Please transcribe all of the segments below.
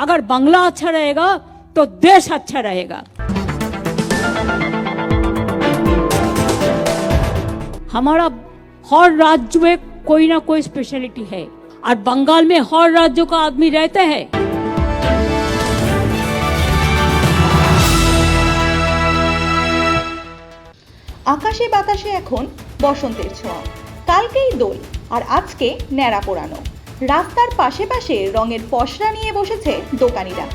अगर बांग्ला अच्छा रहेगा तो देश अच्छा रहेगा हमारा हर राज्य में कोई ना कोई स्पेशलिटी है और बंगाल में हर राज्यों का आदमी रहते हैं আকাশে বাতাসে এখন বসন্তের ছোঁয়া কালকেই দোল আর আজকে ন্যাড়া পোড়ানো রাস্তার পাশে পাশে রঙের পশরা নিয়ে বসেছে দোকানিরা।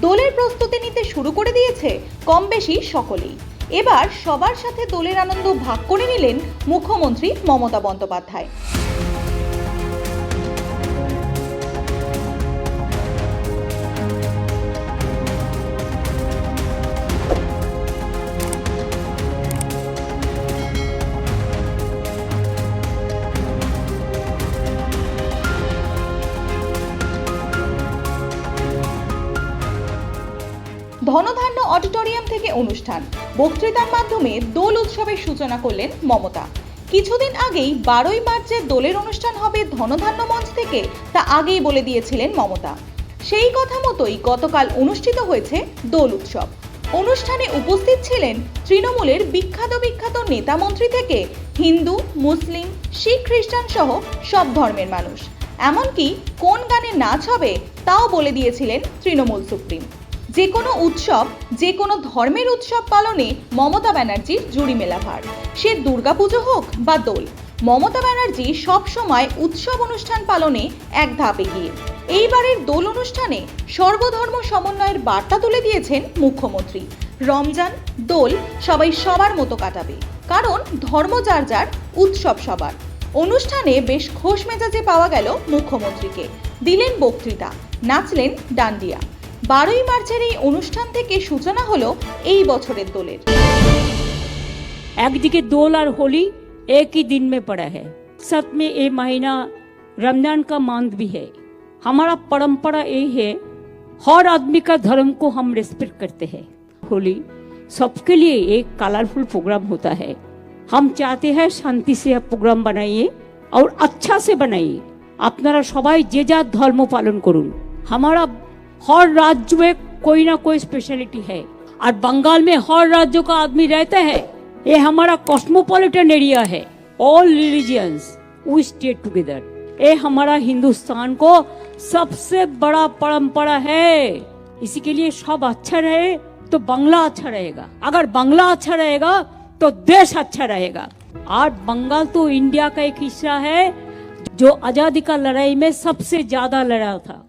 দোলের প্রস্তুতি নিতে শুরু করে দিয়েছে কম বেশি সকলেই। এবার সবার সাথে দোলের আনন্দ ভাগ করে নিলেন মুখ্যমন্ত্রী মমতা বন্দ্যোপাধ্যায়। ধনধান্য অডিটোরিয়াম থেকে অনুষ্ঠান। বক্তৃতার মাধ্যমে দোল উৎসবের সূচনা করলেন মমতা। কিছুদিন আগেই বারোই মার্চে দোলের অনুষ্ঠান হবে ধনধান্য মঞ্চ থেকে, তা আগেই বলে দিয়েছিলেন মমতা। সেই কথা মতোই গতকাল অনুষ্ঠিত হয়েছে দোল উৎসব। অনুষ্ঠানে উপস্থিত ছিলেন তৃণমূলের বিখ্যাত বিখ্যাত নেতা মন্ত্রী থেকে হিন্দু, মুসলিম, শিখ, খ্রিস্টান সহ সব ধর্মের মানুষ। এমনকি কোন গানে নাচ হবে, তাও বলে দিয়েছিলেন তৃণমূল সুপ্রিম। যে কোনো উৎসব যে কোনো ধর্মের উৎসব পালনে মমতা ব্যানার্জির জুড়ি মেলা ভার সে দুর্গাপুজো হোক বা দোল, মমতা ব্যানার্জি সবসময় উৎসব অনুষ্ঠান পালনে এক ধাপ এগিয়ে। এইবারের দোল অনুষ্ঠানে সর্বধর্ম সমন্বয়ের বার্তা তুলে দিয়েছেন মুখ্যমন্ত্রী। রমজান, দোল সবাই সবার মতো কাটাবে, কারণ ধর্ম যার যার, উৎসব সবার। অনুষ্ঠানে বেশ খোশ মেজাজে পাওয়া গেল মুখ্যমন্ত্রীকে। দিলেন বক্তৃতা, নাচলেন ডান্ডিয়া। বারোই মার্চের এই অনুষ্ঠান থেকে সূচনা হলো এই বছরের দোলের একদিকে দোল और होली एक ही दिन में पड़ा है सच में ये महीना रमजान का मांग भी है हमारा परंपरा यही है हर आदमी का धर्म को हम रेस्पेक्ट करते हैं होली सबके लिए एक कलरफुल प्रोग्राम होता है हम चाहते हैं शांति से प्रोग्राम बनाइए और अच्छा से बनाइए আপনারা সবাই যে যার ধর্ম পালন করুন हमारा हर राज्य में कोई ना कोई स्पेशलिटी है। और बंगाल में हर राज्यों का आदमी रहते हैं। ये हमारा कॉस्मोपॉलिटन एरिया है। All religions we stay together ये हमारा हिंदुस्तान को सबसे बड़ा परंपरा है। इसी के लिए सब अच्छा रहे तो बंगला अच्छा रहेगा। अगर बंगला अच्छा रहेगा तो देश अच्छा रहेगा। और बंगाल तो इंडिया का एक हिस्सा है, जो आज़ादी का लड़ाई में सबसे ज़्यादा लड़ा था।